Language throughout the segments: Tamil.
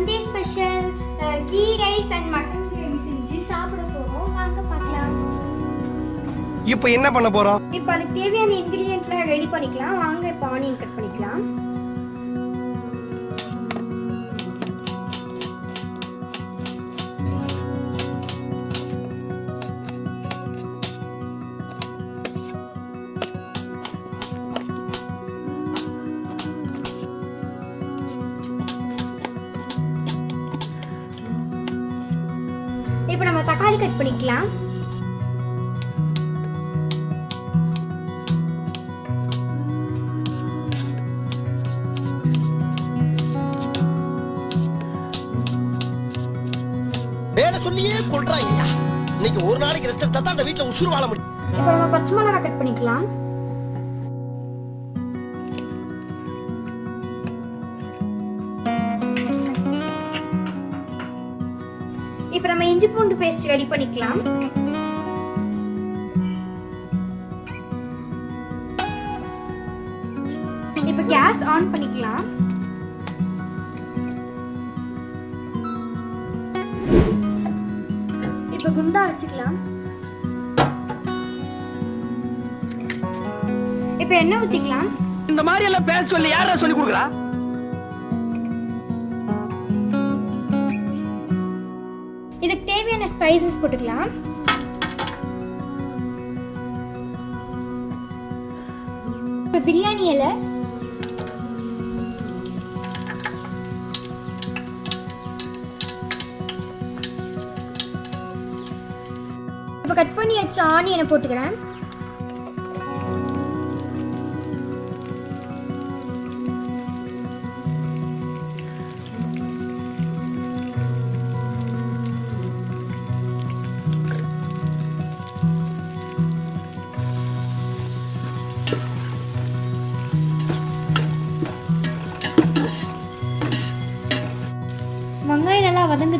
Sunday special ghee rice and mutton gravy செஞ்சு சாப்பிட போறோம் வாங்க பார்க்கலாம். இப்போ என்ன பண்ண போறோம்? இப்போ அதுக்கு தேவையான இன்கிரியன்ட்லாம் ரெடி பண்ணிக்கலாம். வாங்க இப்போ ஆனியன் கட் பண்ணிக்கலாம். இப்போ நம்ம தக்காளி கட் பண்ணிக்கலாம். வேலை சொல்லியே கொள்றாங்க இன்னைக்கு ஒரு நாளைக்கு ரெஸ்ட் எடுத்தா தான் அந்த வீட்டுல உசுறு வாழ முடியும். இப்போ நம்ம பச்சை மிளகாய் கட் பண்ணிக்கலாம். இஞ்சி பூண்டு பேஸ்ட் ரெடி பண்ணிக்கலாம். இப்போ கேஸ் ஆன் பண்ணிக்கலாம். இப்போ குண்டா வச்சுக்கலாம். இப்போ எண்ணெய் ஊத்திக்கலாம். இந்த மாதிரி எல்லாம் பேச சொல்லி யாரா சொல்லி கொடுக்குறா? ஸ்பைசஸ் போட்டுக்கலாம். இப்போ பிரியாணி இலை. இப்போ கட் பண்ணி வச்ச ஆனியனை போட்டுக்கிறேன்.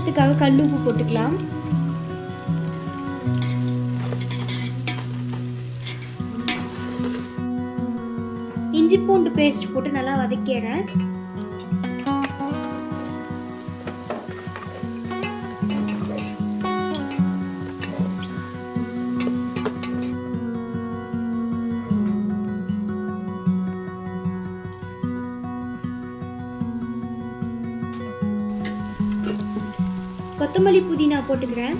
காரத்துக்காக கல் உப்பு போட்டுக்கலாம். இஞ்சி பூண்டு பேஸ்ட் போட்டு நல்லா வதக்கிறேன் கொத்தமல்லி புதினா போட்டுக்கிறேன்.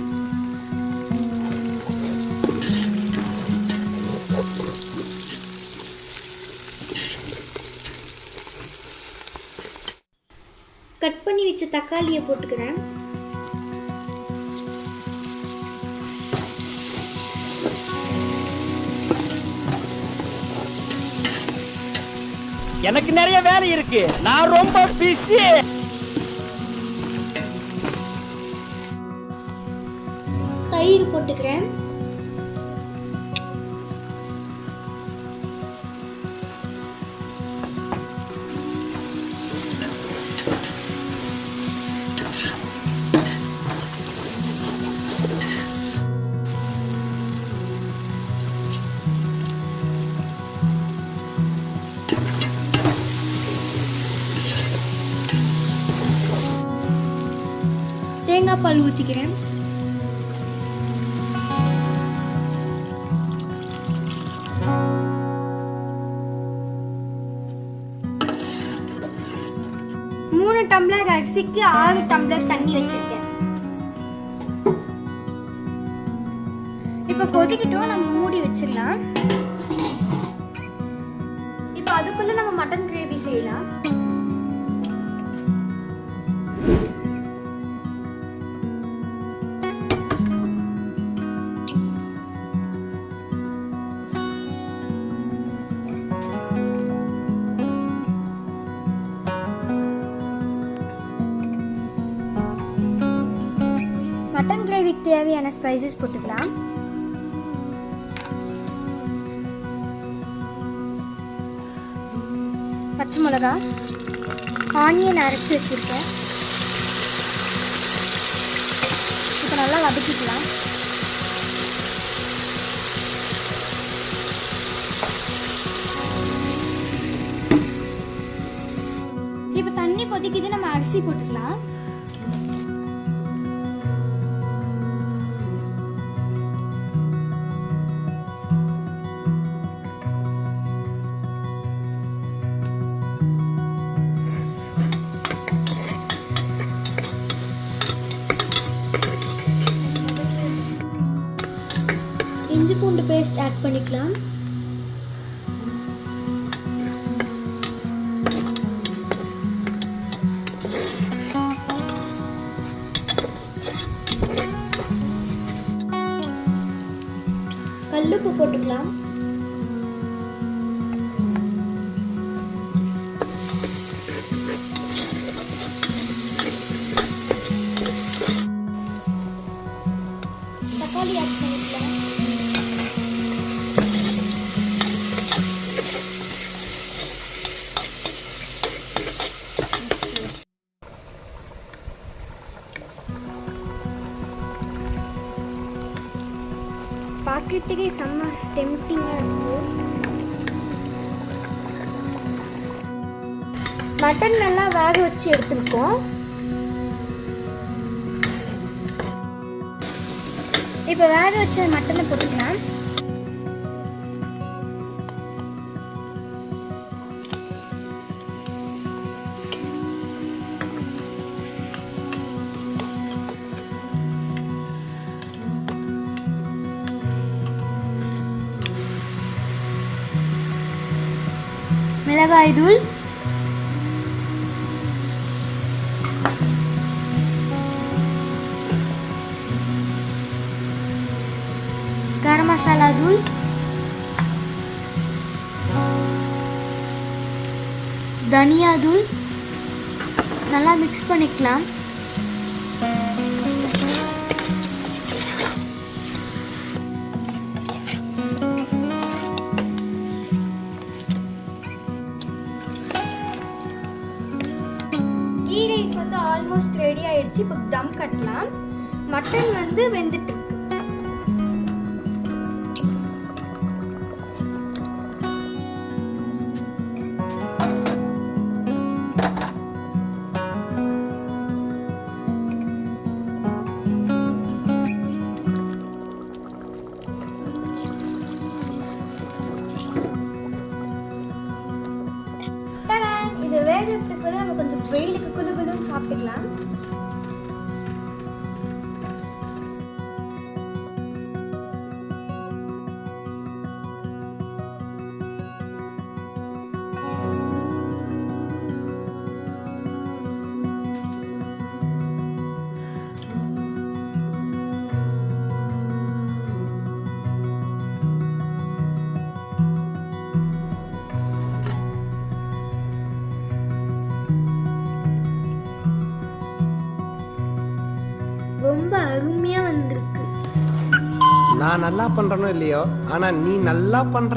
கட் பண்ணி வச்ச தக்காளியை போட்டுக்கிறேன். எனக்கு நிறைய வேலை இருக்கு. நான் ரொம்ப பிஸி தயிர் போட்டுக்கிறேன். தேங்காய் பால் ஊற்றிக்கிறேன் டம்ளர் அரிசிக்கு ஆறு டம்ளர் தண்ணி வச்சிருக்கேன். இப்போ கொதிக்கட்டும் நம்ம மூடி வச்சிடலாம். இப்போ அதுக்குள்ள நம்ம மட்டன் கிரேவி செய்யலாம். மட்டன் கிரேவிக்கு தேவையான ஸ்பைசஸ் போட்டுக்கலாம். பச்சை மிளகா ஆனியன் அரைச்சி வச்சுருக்கேன். இப்போ நல்லா வதக்கிக்கலாம். இப்போ தண்ணி கொதிக்குது நம்ம அரிசி போட்டுக்கலாம். பேஸ்ட் கல்லுப்பு போட்டுக்கலாம். தக்காளி ஆட் பண்ணிக்கலாம். பார்க்கறதுக்கே செம்ம டெம்டிங்காக இருக்குது மட்டன் நல்லா வேக வச்சு எடுத்துருக்கோம். இப்போ வேக வச்ச மட்டனை போட்டுக்கலாம். மிளகாய் தூள் கரம் மசாலா தூள் தனியா தூள் நல்லா மிக்ஸ் பண்ணிக்கலாம் ஆல்மோஸ்ட் ரெடி ஆயிடுச்சு. இப்போ தம் கட்டலாம். மட்டன் வந்து வெந்துட்டு நான் நல்லா பண்றனோ இல்லையோ ஆனா நீ நல்லா பண்ற.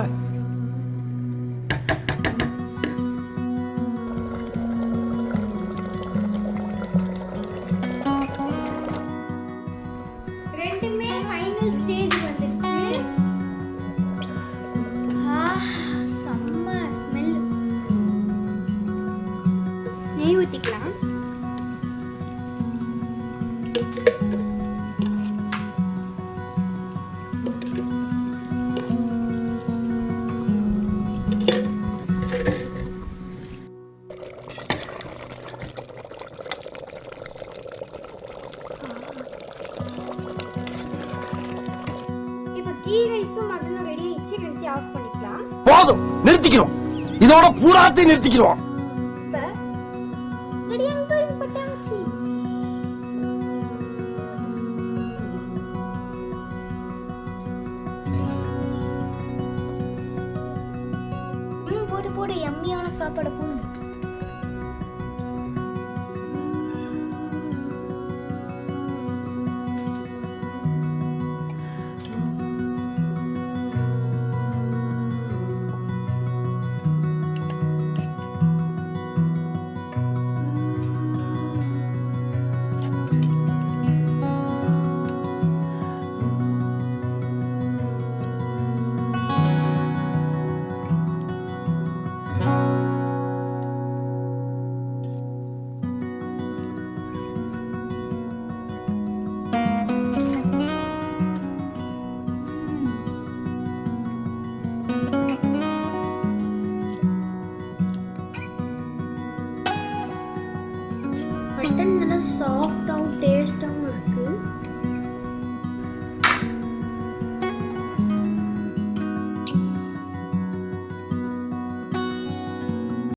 ஆஃப் பண்ணிக்கலாம். போதும் நிறுத்திக்கிறோம். இதோட பூராத்தையும் நிறுத்திக்கிறோம். மட்டன் நல்லா சாஃப்டாகவும் டேஸ்டாகவும்